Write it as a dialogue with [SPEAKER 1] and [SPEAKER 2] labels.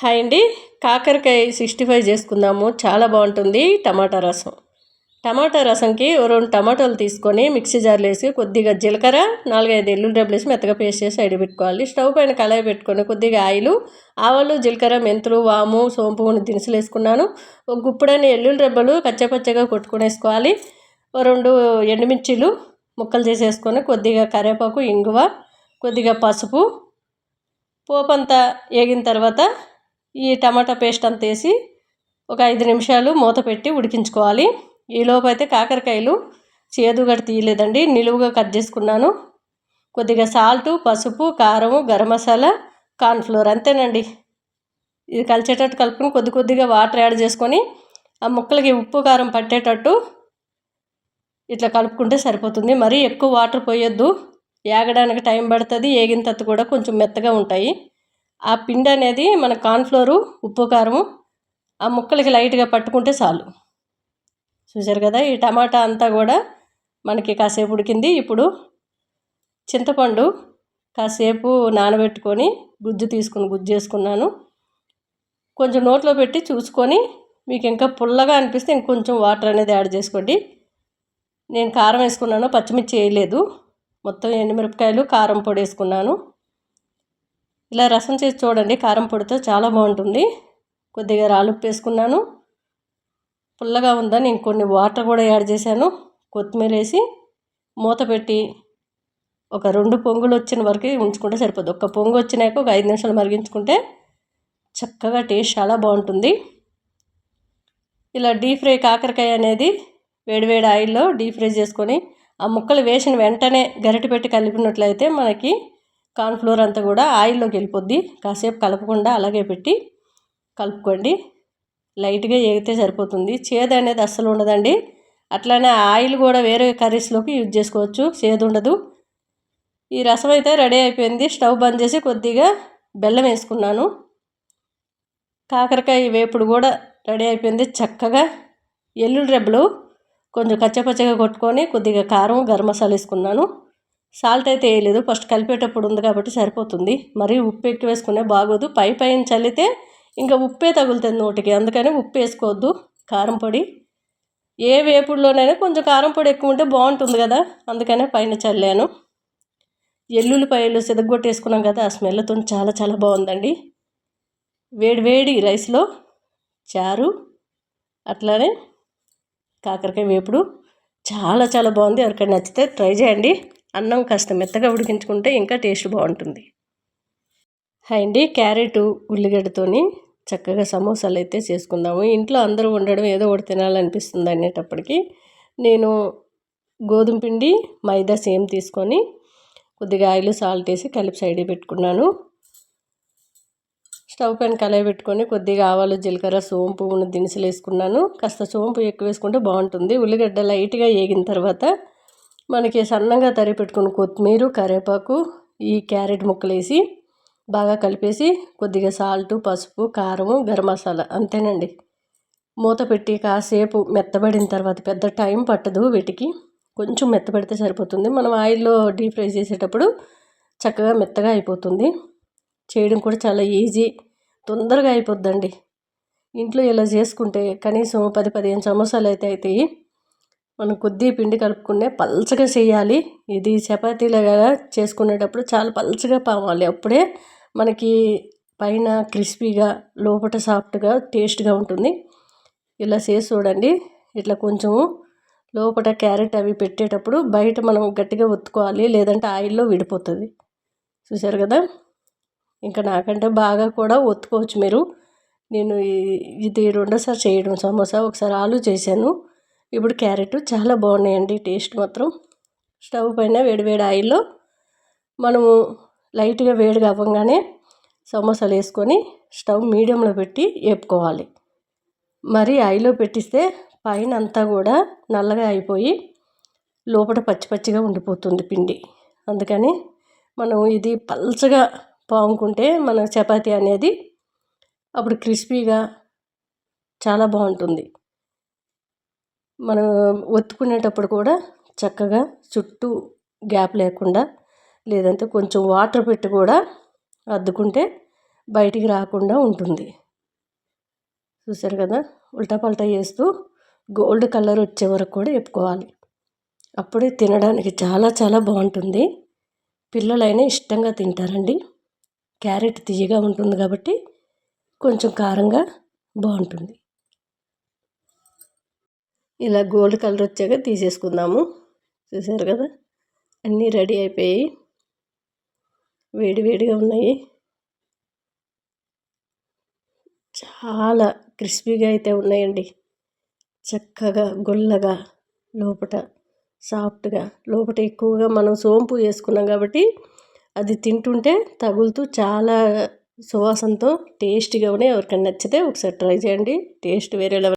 [SPEAKER 1] Hi అండి. కాకరకాయ sixty five చేసుకుందాము. చాలా బాగుంటుంది. టమాటా రసం. టమాటా రసంకి ఓ రెండు టమాటాలు తీసుకొని మిక్సీ జార్లో వేసి కొద్దిగా జీలకర్ర నాలుగైదు ఎల్లుల్లి డబ్బులు వేసి మెత్తగా పేస్ట్ చేసి సైడ్ పెట్టుకోవాలి. స్టవ్ పైన కళాయి పెట్టుకొని కొద్దిగా ఆయిలు ఆవాలు జీలకర్ర మెంతులు వాము సోంపు దినుసులు వేసుకున్నాను. ఒక గుప్పుడని ఎల్లుల్లి రెబ్బలు కచ్చపచ్చగా కొట్టుకునేసుకోవాలి. ఓ రెండు ఎండుమిర్చీలు ముక్కలు చేసేసుకొని కొద్దిగా కరివేపాకు ఇంగువ కొద్దిగా పసుపు. పోపంతా వేగిన తర్వాత ఈ టమాటా పేస్ట్ అంతా వేసి ఒక ఐదు నిమిషాలు మూత పెట్టి ఉడికించుకోవాలి. ఈలోపు అయితే కాకరకాయలు చేదుగడ తీయలేదండి. నిలువుగా కట్ చేసుకున్నాను. కొద్దిగా సాల్టు పసుపు కారం గరం మసాలా కార్న్ఫ్లోర్ అంతేనండి. ఇది కలిసేటట్టు కలుపుకొని కొద్ది కొద్దిగా వాటర్ యాడ్ చేసుకొని ఆ ముక్కలకి ఉప్పు కారం పట్టేటట్టు ఇట్లా కలుపుకుంటే సరిపోతుంది. మరీ ఎక్కువ వాటర్ పోయొద్దు. ఏగడానికి టైం పడుతుంది. ఏగిన తర్వాత కూడా కొంచెం మెత్తగా ఉంటాయి. ఆ పిండి అనేది మన కార్న్ఫ్లోరు ఉప్పు కారము ఆ ముక్కలకి లైట్గా పట్టుకుంటే చాలు. చూసారు కదా ఈ టమాటా అంతా కూడా మనకి కాసేపు ఉడికింది. ఇప్పుడు చింతపండు కాసేపు నానబెట్టుకొని గుజ్జు తీసుకుని గుజ్జు చేసుకున్నాను. కొంచెం నోట్లో పెట్టి చూసుకొని మీకు ఇంకా పుల్లగా అనిపిస్తే ఇంకొంచెం వాటర్ అనేది యాడ్ చేసుకోండి. నేను కారం వేసుకున్నాను పచ్చిమిర్చి వేయలేదు. మొత్తం ఎండుమిరపకాయలు కారం పొడి వేసుకున్నాను. ఇలా రసం చేసి చూడండి కారం పొడితో చాలా బాగుంటుంది. కొద్దిగా రాలుప్పు వేసుకున్నాను పుల్లగా ఉందని ఇంకొన్ని వాటర్ కూడా యాడ్ చేశాను. కొత్తిమీర వేసి మూత పెట్టి ఒక రెండు పొంగులు వచ్చిన వరకు ఉంచుకుంటే సరిపోదు. ఒక పొంగు వచ్చినాక ఒక ఐదు నిమిషాలు మరిగించుకుంటే చక్కగా టేస్ట్ చాలా బాగుంటుంది. ఇలా డీప్ ఫ్రై కాకరకాయ అనేది వేడివేడి ఆయిల్లో డీప్ ఫ్రై చేసుకొని ఆ ముక్కలు వేసిన వెంటనే గరిటె పెట్టి కలిపినట్లయితే మనకి కార్న్ఫ్లోర్ అంతా కూడా ఆయిల్లోకి వెళ్ళిపోద్ది. కాసేపు కలపకుండా అలాగే పెట్టి కలుపుకోండి. లైట్గా ఏగితే సరిపోతుంది. చేదు అనేది అస్సలు ఉండదండి. అట్లానే ఆయిల్ కూడా వేరే కర్రీస్లోకి యూజ్ చేసుకోవచ్చు. చేదు ఉండదు. ఈ రసం అయితే రెడీ అయిపోయింది. స్టవ్ బంద్ చేసి కొద్దిగా బెల్లం వేసుకున్నాను. కాకరకాయ వేపుడు కూడా రెడీ అయిపోయింది. చక్కగా ఎల్లుండి రెబ్బలు కొంచెం కచ్చపచ్చగా కొట్టుకొని కొద్దిగా కారం గరం మసాలా వేసుకున్నాను. సాల్ట్ అయితే వేయలేదు ఫస్ట్ కలిపేటప్పుడు ఉంది కాబట్టి సరిపోతుంది. మరీ ఉప్పు ఎక్కువ వేసుకునే బాగోదు. పై పైన చల్లితే ఇంకా ఉప్పే తగులుతుంది నోటికి. అందుకని ఉప్పు వేసుకోవద్దు. కారం పొడి. ఏ వేపుడులోనైనా కొంచెం కారం పొడి ఎక్కువ ఉంటే బాగుంటుంది కదా. అందుకనే పైన చల్లాను. ఎల్లుల్లిపాయలు సిదగొట్టేసుకున్నాం కదా. ఆ స్మెల్తో చాలా చాలా బాగుందండి. వేడి వేడి రైస్లో చారు అట్లానే కాకరకాయ వేపుడు. చాలా చాలా బాగుంది. ఎవరికైనా నచ్చితే ట్రై చేయండి. అన్నం కాస్త మెత్తగా ఉడికించుకుంటే ఇంకా టేస్ట్ బాగుంటుంది. హాయ్ అండి. క్యారెట్ ఉల్లిగడ్డతోని చక్కగా సమోసాలు అయితే చేసుకుందాము. ఇంట్లో అందరూ ఉండడం ఏదో ఒకటి తినాలనిపిస్తుంది అనేటప్పటికి నేను గోధుమ పిండి మైదా సేమ్ తీసుకొని కొద్దిగా ఆయిల్ సాల్ట్ వేసి కలిపి సైడ్ పెట్టుకున్నాను. స్టవ్ పైన కలయి పెట్టుకొని కొద్దిగా ఆవాలు జీలకర్ర సోంపు దినుసులు వేసుకున్నాను. కాస్త సోంపు ఎక్కువ వేసుకుంటే బాగుంటుంది. ఉల్లిగడ్డ లైట్గా వేగిన తర్వాత మనకి సన్నగా తరి పెట్టుకున్న కొత్తిమీర కరివేపాకు ఈ క్యారెట్ ముక్కలు వేసి బాగా కలిపేసి కొద్దిగా సాల్ట్ పసుపు కారము గరం మసాలా అంతేనండి. మూత పెట్టి కాసేపు మెత్తబడిన తర్వాత పెద్ద టైం పట్టదు వీటికి. కొంచెం మెత్తబడితే సరిపోతుంది. మనం ఆయిల్లో డీప్ ఫ్రై చేసేటప్పుడు చక్కగా మెత్తగా అయిపోతుంది. చేయడం కూడా చాలా ఈజీ. తొందరగా అయిపోద్దండి. ఇంట్లో ఇలా చేసుకుంటే కనీసం పది పదిహేను సమోసాలు అయితే అవుతాయి మనం కొద్ది పిండి కలుపుకునే పల్చగా చేయాలి. ఇది చపాతీలాగా చేసుకునేటప్పుడు చాలా పల్చగా పావాలి అప్పుడే మనకి పైన క్రిస్పీగా లోపల సాఫ్ట్గా టేస్ట్గా ఉంటుంది. ఇలా చేసి చూడండి. ఇట్లా కొంచెము లోపల క్యారెట్ అవి పెట్టేటప్పుడు బయట మనం గట్టిగా ఒత్తుకోవాలి. లేదంటే ఆయిల్లో విడిపోతుంది. చూసారు కదా? ఇంకా నాకంటే బాగా కూడా ఒత్తుకోవచ్చు మీరు. నేను ఇది రెండోసారి చేయడం. సమోసా ఒకసారి ఆలు చేశాను. ఇప్పుడు క్యారెట్ చాలా బాగున్నాయండి టేస్ట్ మాత్రం. స్టవ్ పైన వేడివేడి ఆయిల్లో మనము లైట్గా వేడిగా అవ్వగానే సమోసాలు వేసుకొని స్టవ్ మీడియంలో పెట్టి వేపుకోవాలి. మరి ఆయిల్లో పెట్టిస్తే పైన అంతా కూడా నల్లగా అయిపోయి లోపల పచ్చి పచ్చిగా ఉండిపోతుంది పిండి. అందుకని మనం ఇది పల్చగా పాముకుంటే మన చపాతీ అనేది అప్పుడు క్రిస్పీగా చాలా బాగుంటుంది. మనం ఒత్తుకునేటప్పుడు కూడా చక్కగా చుట్టూ గ్యాప్ లేకుండా లేదంటే కొంచెం వాటర్ పెట్టి కూడా అద్దుకుంటే బయటికి రాకుండా ఉంటుంది. చూసారు కదా? ఉల్టా పల్టా చేస్తూ గోల్డ్ కలర్ వచ్చే వరకు కూడా చెప్పుకోవాలి. అప్పుడే తినడానికి చాలా చాలా బాగుంటుంది. పిల్లలైనా ఇష్టంగా తింటారండి. క్యారెట్ తీయగా ఉంటుంది కాబట్టి కొంచెం కారంగా బాగుంటుంది. ఇలా గోల్డ్ కలర్ వచ్చాక తీసేసుకుందాము. చూసారు కదా? అన్నీ రెడీ అయిపోయాయి. వేడివేడిగా ఉన్నాయి. చాలా క్రిస్పీగా అయితే ఉన్నాయండి. చక్కగా గొల్లగా లోపల సాఫ్ట్గా లోపల ఎక్కువగా మనం సోంపు వేసుకున్నాం కాబట్టి అది తింటుంటే తగులుతూ చాలా సువాసనతో టేస్టీగా ఉన్నాయి. ఎవరికైనా నచ్చితే ఒకసారి ట్రై చేయండి. టేస్ట్ వేరే లెవెల్